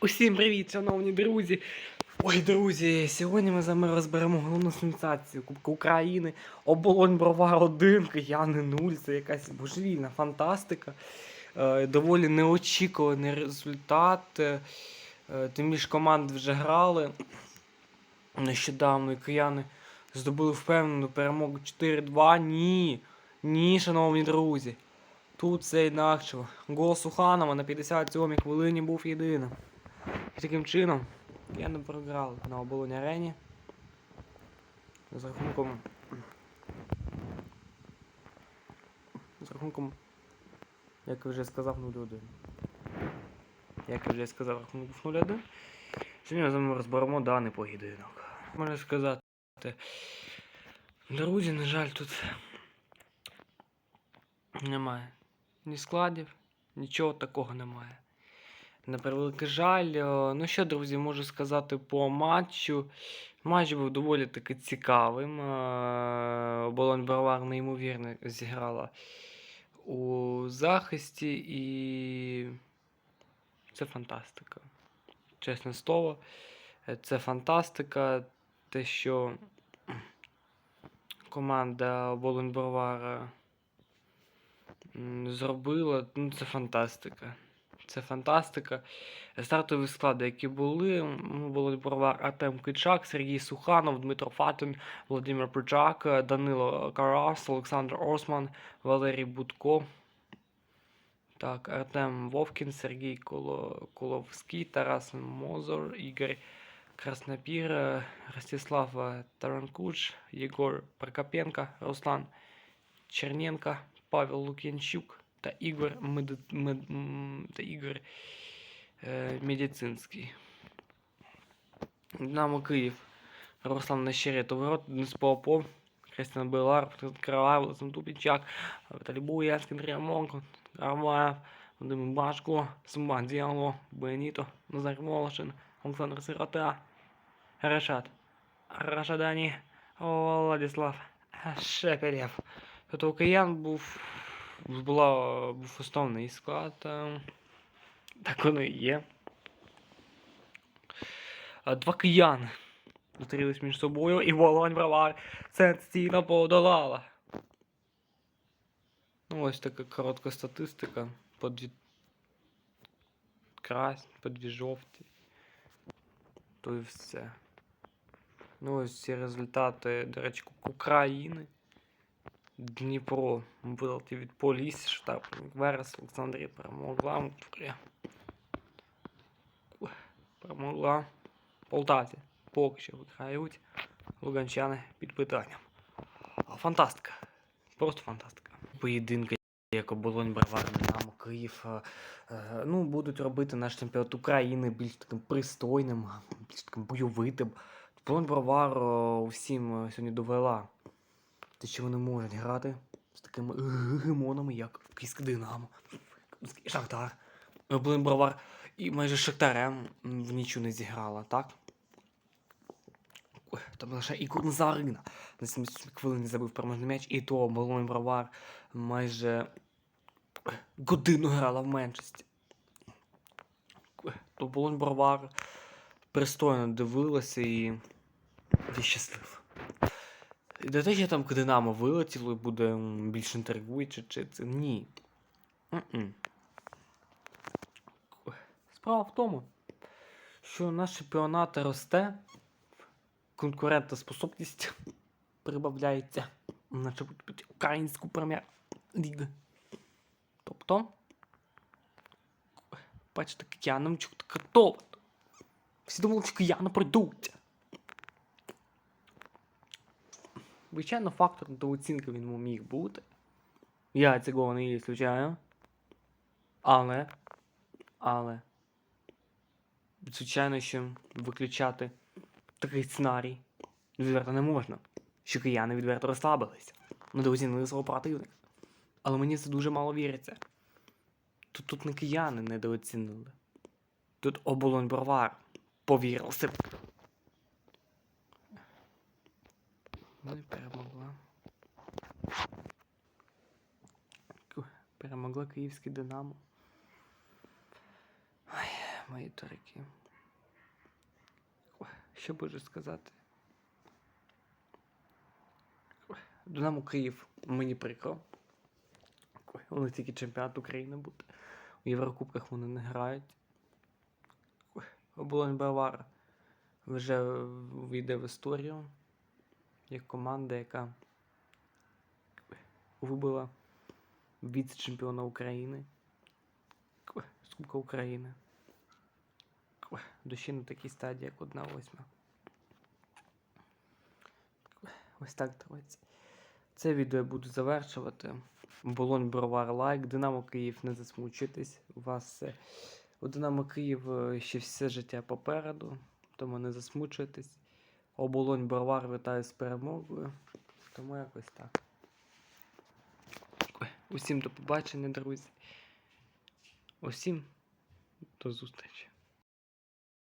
Усім привіт, шановні друзі! Ой, друзі, сьогодні ми з вами розберемо головну сенсацію Кубка України. Оболонь Бровар 1, Кияни 0. Це якась божевільна фантастика. Е, доволі неочікуваний результат. Е, тим більше команди вже грали нещодавно, і кияни здобули впевнену перемогу 4-2. Ні. Ні, шановні друзі. Тут все інакше. Гол Суханова на 57-й хвилині був єдиним. Таким чином я не програв на оболонь арені. З рахунком. З рахунком. Як вже сказав 0-1. Як вже сказав, рахунок був 0-1. Сьогодні ми розберемо даний поєдинок. Можна сказати. Друзі, на жаль, тут немає ні складів, нічого такого немає. На превеликий жаль. Е, Ну що, друзі, можу сказати по матчу. Матч був доволі таки цікавим. Е, Оболонь Бровар неймовірно зіграла у захисті і це фантастика. Чесне слово, Е, це фантастика. Те, що команда Оболонь Бровара зробила, ну це фантастика. Це фантастика. Стартові склади, які були, ну, були Бровар, Артем Кичак, Сергій Суханов, Дмитро Фатин, Володимир Причак, Данило Карас, Олександр Осман, Валерій Будко. Так, Артем Вовкін, Сергій Коло... Коловський, Тарас Мозор, Ігор Краснопір, е, Ростислав е, Таранкуч, Єгор Прокопенко, Руслан Черненко, Павел Лук'янчук та Ігор Меди... Мед... та Ігор е, Медицинський. Динамо Київ. Руслан Нещерет, Ворот, Денис Попов, Кристиан Белар, Олександр Тупічак, Віталій Буянський, Андрій Монко, Кармаєв, Вадим Башко, Сумбан Діало, Беніто, Назар Волошин, Олександр Сирота, Решат, Рашадані, Владислав Шепелєв. У киян був, була, був основний склад. е, Так воно і є. Два кияни зустрілись між собою і Волонь Бровар сенсаційно подолала. Ну, ось така коротка статистика. По дві красні, по дві жовті. То і все. Ну, ось ці результати, до речі, України. Дніпро видалки від Полісся, штаб Верес, Олександрія перемогла. Перемогла. Полтавці поки що виграють. Луганчани під питанням. Фантастика. Просто фантастика. Поєдинки, як оболонь Бровар, Динамо, Київ. е, е, Ну, будуть робити наш чемпіонат України більш таким пристойним, більш таким бойовитим. Оболонь Бровар е, всім е, сьогодні довела. Те, що вони можуть грати з такими гегемонами, як Київське Динамо, Шахтар. Блин Бровар і майже Шахтарем в нічу не зіграла, так? Там лише Ігор Назарина на 70 хвилин забив переможний м'яч, і то Блин Бровар майже годину грала в меншості. То Болонь Бровар пристойно дивилася і я щаслив. Те, що там Динамо вилетіло і буде більш інтригуюче, чи це ні. М-м. Ой, Справа в тому, що наш чемпіонат росте, конкурентоспособність прибавляється, наче будуть українську прем'єр-лігу. Тобто, бачите, киянам чуть готово. Всі думали, що кияни прийдуть. Звичайно, фактор недооцінки він міг бути. Я цього не ісключаю. Але. Але. Звичайно, що виключати такий сценарій відверто не можна. Що кияни відверто розслабилися. Недооцінили свого противника. Але мені це дуже мало віриться. Тут тут не кияни недооцінили. Тут оболонь бровар повірив себе. Ну і перемогла. Ку- Перемогла київське Динамо. Ой, мої дорогі. Що можу сказати? Динамо Київ мені прикро. Ой, них тільки чемпіонат України буде. У Єврокубках вони не грають. Оболонь Бавар вже війде в історію як команда, яка вибила віце-чемпіона України. З Кубка України. Душі на такій стадії, як одна восьма. Ось так, друзі. Це відео я буду завершувати. Болонь Бровар лайк. Динамо Київ не засмучуйтесь. У вас. У Динамо Київ е, ще все життя попереду, тому не засмучуйтесь. Оболонь Бровар вітаю з перемогою. Тому якось так. Усім до побачення, друзі. Усім до зустрічі.